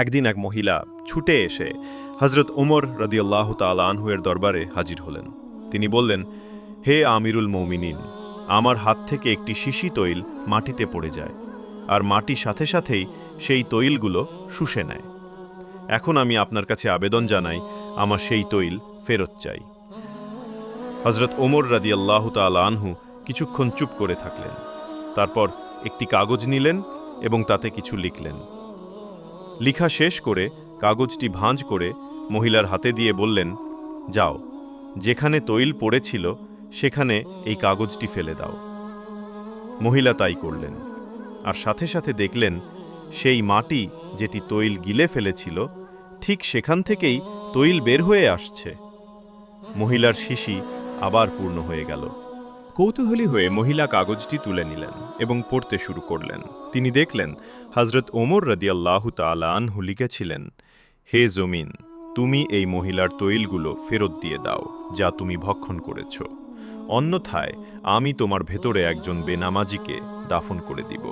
একদিন এক মহিলা ছুটে এসে হজরত ওমর রদিয়াল্লাহ তালা আনহুয়ের দরবারে হাজির হলেন। তিনি বললেন, হে আমিরুল মৌমিনিন, আমার হাত থেকে একটি শিশি তৈল মাটিতে পড়ে যায়, আর মাটি সাথে সাথেই সেই তৈলগুলো শুষে নেয়। এখন আমি আপনার কাছে আবেদন জানাই, আমার সেই তৈল ফেরত চাই। হজরত ওমর রাদিয়াল্লাহ তালা আনহু কিছুক্ষণ চুপ করে থাকলেন। তারপর একটি কাগজ নিলেন এবং তাতে কিছু লিখলেন। লিখা শেষ করে কাগজটি ভাঁজ করে মহিলার হাতে দিয়ে বললেন, যাও, যেখানে তৈল পড়েছিল, সেখানে এই কাগজটি ফেলে দাও। মহিলা তাই করলেন। আর সাথে সাথে দেখলেন, সেই মাটি যেটি তৈল গিলে ফেলেছিল, ঠিক সেখান থেকেই তৈল বের হয়ে আসছে। মহিলার শিশি আবার পূর্ণ হয়ে গেল। কৌতূহলী হয়ে মহিলা কাগজটি তুলে নিলেন এবং পড়তে শুরু করলেন। তিনি দেখলেন হজরত ওমর রদিয়াল্লাহু তালা আনহু লিখেছিলেন, হে জমিন, তুমি এই মহিলার তৈলগুলো ফেরত দিয়ে দাও, যা তুমি ভক্ষণ করেছ। অন্যথায় আমি তোমার ভেতরে একজন বেনামাজিকে দাফন করে দিব।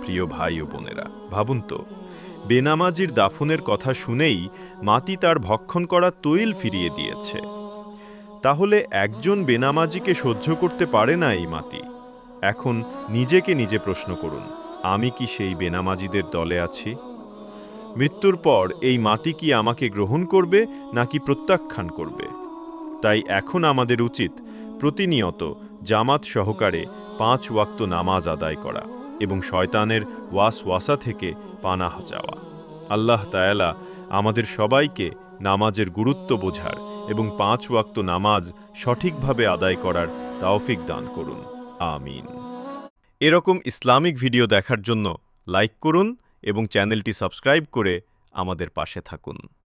প্রিয় ভাই ও বোনেরা, ভাবুন তো, বেনামাজির দাফনের কথা শুনেই মাতি তার ভক্ষণ করা তৈল ফিরিয়ে দিয়েছে। তাহলে একজন বেনামাজিকে সহ্য করতে পারে না এই মাতি। এখন নিজেকে নিজে প্রশ্ন করুন, আমি কি সেই বেনামাজিদের দলে আছি? মৃত্যুর পর এই মাটি কি আমাকে গ্রহণ করবে নাকি প্রত্যাখ্যান করবে? তাই এখন আমাদের উচিত প্রতিনিয়ত জামাত সহকারে পাঁচ ওয়াক্ত নামাজ আদায় করা এবং শয়তানের ওয়াস ওয়াসা থেকে পানাহ চাওয়া। আল্লাহ তায়ালা আমাদের সবাইকে নামাজের গুরুত্ব বোঝার এবং পাঁচ ওয়াক্ত নামাজ সঠিকভাবে আদায় করার তাওফিক দান করুন। আমিন। এরকম ইসলামিক ভিডিও দেখার জন্য লাইক করুন এবং চ্যানেলটি সাবস্ক্রাইব করে আমাদের পাশে থাকুন।